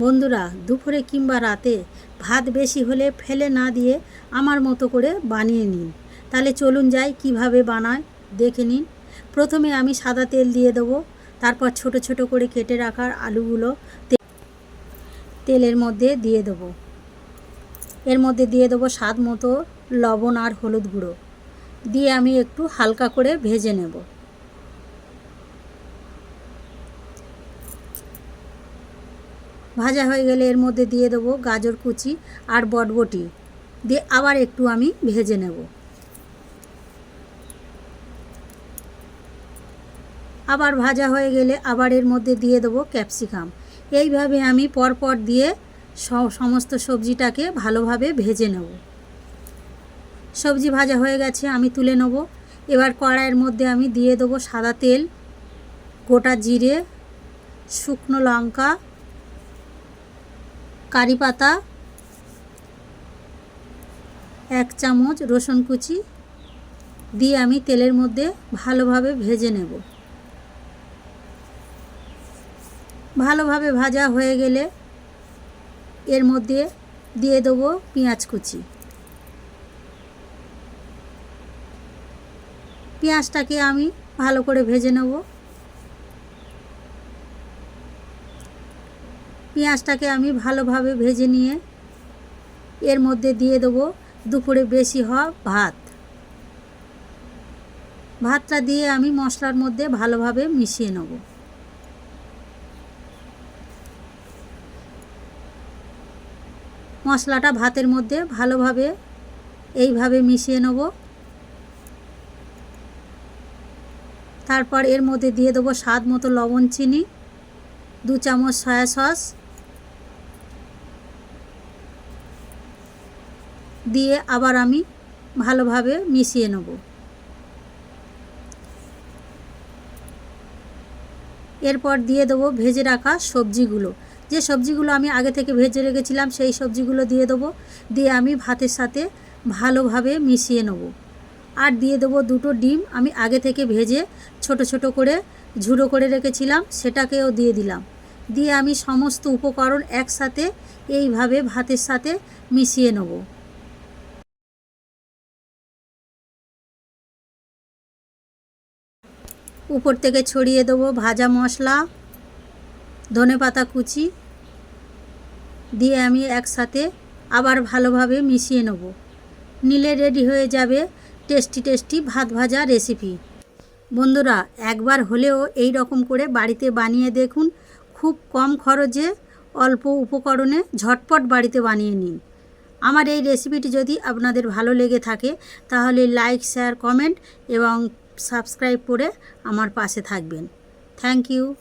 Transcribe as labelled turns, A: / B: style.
A: বন্ধুরা, দুপুরে কিংবা রাতে ভাত বেশি হলে ফেলে না দিয়ে আমার মতো করে বানিয়ে নিন। তাহলে চলুন যাই কীভাবে বানায়, দেখে নিন। প্রথমে আমি সাদা তেল দিয়ে দেবো, তারপর ছোট ছোট করে কেটে রাখার আলুগুলো তেলের মধ্যে দিয়ে দেবো। এর মধ্যে দিয়ে দেবো স্বাদ মতো লবণ আর হলুদ গুঁড়ো। দিয়ে আমি একটু হালকা করে ভেজে নেব। ভাজা হয়ে গেলে এর মধ্যে দিয়ে দেবো গাজর কুচি আর বটবটি। দিয়ে আবার একটু আমি ভেজে নেব। আবার ভাজা হয়ে গেলে আবার এর মধ্যে দিয়ে দেবো ক্যাপসিকাম। এইভাবে আমি পরপর দিয়ে সমস্ত সবজিটাকে ভালোভাবে ভেজে নেব। সবজি ভাজা হয়ে গেছে, আমি তুলে নেব। এবার কড়াইয়ের মধ্যে আমি দিয়ে দেবো সাদা তেল, গোটা জিরে, শুকনো লঙ্কা কারি পাতা, এক চামচ রসুন কুচি দিয়ে আমি তেলের মধ্যে ভালোভাবে ভেজে নেব। ভালোভাবে ভাজা হয়ে গেলে এর মধ্যে দিয়ে দেবো পেঁয়াজ কুচি। পেঁয়াজটাকে আমি ভালো করে ভেজে নেব। পেঁয়াজটাকে আমি ভালোভাবে ভেজে নিয়ে এর মধ্যে দিয়ে দেবো দুপুরে বেশি হওয়া ভাত। ভাতটা দিয়ে আমি মশলার মধ্যে ভালোভাবে মিশিয়ে নেব। মশলাটা ভাতের মধ্যে ভালোভাবে এইভাবে মিশিয়ে নেব। তারপর এর মধ্যে দিয়ে দেবো স্বাদ মতো লবণ চিনি, দু চামচ সয়া সস দিয়ে আবার আমি ভালোভাবে মিশিয়ে নেব। এরপর দিয়ে দেবো ভেজে রাখা সবজিগুলো। যে সবজিগুলো আমি আগে থেকে ভেজে রেখেছিলাম, সেই সবজিগুলো দিয়ে দেবো। দিয়ে আমি ভাতের সাথে ভালোভাবে মিশিয়ে নেব। আর দিয়ে দেবো দুটো ডিম আমি আগে থেকে ভেজে ছোট ছোট করে ঝুড়ো করে রেখেছিলাম, সেটাকেও দিয়ে দিলাম। দিয়ে আমি সমস্ত উপকরণ একসাথে এইভাবে ভাতের সাথে মিশিয়ে নেব। উপর থেকে ছড়িয়ে দেবো ভাজা মশলা, ধনে পাতা কুচি, দিয়ে আমি একসাথে আবার ভালোভাবে মিশিয়ে নেব। নিলে রেডি হয়ে যাবে টেস্টি টেস্টি ভাত ভাজা রেসিপি। বন্ধুরা, একবার হলেও এই রকম করে বাড়িতে বানিয়ে দেখুন। খুব কম খরচে, অল্প উপকরণে ঝটপট বাড়িতে বানিয়ে নিন। আমার এই রেসিপিটি যদি আপনাদের ভালো লেগে থাকে, তাহলে লাইক, শেয়ার, কমেন্ট এবং সাবস্ক্রাইব করে আমার পাশে থাকবেন। Thank you.